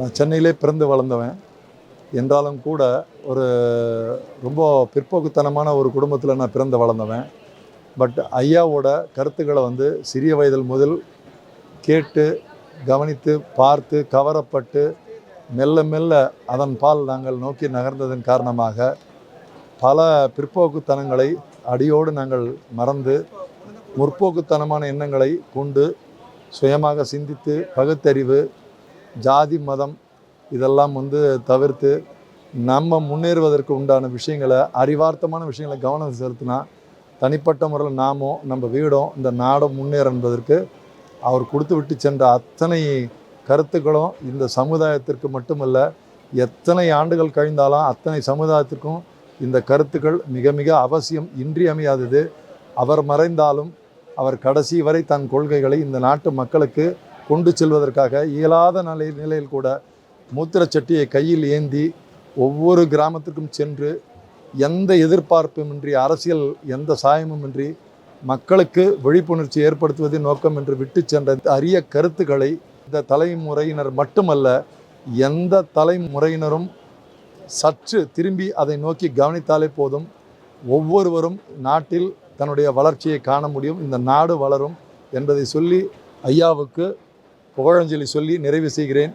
நான் சென்னையிலே பிறந்து வளர்ந்தவன். என்றாலும் கூட ஒரு ரொம்ப பிற்போக்குத்தனமான ஒரு குடும்பத்தில் நான் பிறந்து வளர்ந்தவன். பட் ஐயாவோட கருத்துக்களை வந்து சிறிய வயதில் முதல் கேட்டு கவனித்து பார்த்து கவரப்பட்டு மெல்ல மெல்ல அதன் பால் நாங்கள் நோக்கி நகர்ந்ததன் காரணமாக பல பிற்போக்குத்தனங்களை அடியோடு நாங்கள் மறந்து முற்போக்குத்தனமான எண்ணங்களை கொண்டு சுயமாக சிந்தித்து பகுத்தறிவு ஜாதி மதம் இதெல்லாம் வந்து தவிர்த்து நம்ம முன்னேறுவதற்கு உண்டான விஷயங்களை அறிவார்த்தமான விஷயங்களை கவனம் செலுத்தினா தனிப்பட்ட முறையில் நாமும் நம்ம வீடும் இந்த நாடும் முன்னேற என்பதற்கு அவர் கொடுத்து விட்டு சென்ற அத்தனை கருத்துக்களும் இந்த சமுதாயத்திற்கு மட்டுமல்ல எத்தனை ஆண்டுகள் கழிந்தாலும் அத்தனை சமுதாயத்திற்கும் இந்த கருத்துக்கள் மிக மிக அவசியம் இன்றியமையாதது. அவர் மறைந்தாலும் அவர் கடைசி வரை தன் கொள்கைகளை இந்த நாட்டு மக்களுக்கு கொண்டு செல்வதற்காக இயலாத நிலை நிலையில் கூட மூத்திரச்சட்டியை கையில் ஏந்தி ஒவ்வொரு கிராமத்துக்கும் சென்று எந்த எதிர்பார்ப்புமின்றி அரசியல் எந்த சாயமுமின்றி மக்களுக்கு விழிப்புணர்ச்சி ஏற்படுத்துவதே நோக்கம் என்று விட்டு சென்ற அரிய கருத்துக்களை இந்த தலைமுறையினர் மட்டுமல்ல எந்த தலைமுறையினரும் சற்று திரும்பி அதை நோக்கி கவனித்தாலே போதும். ஒவ்வொருவரும் நாட்டில் தன்னுடைய வளர்ச்சியை காண முடியும். இந்த நாடு வளரும் என்பதை சொல்லி ஐயாவுக்கு புகழஞ்சலி சொல்லி நிறைவு செய்கிறேன்.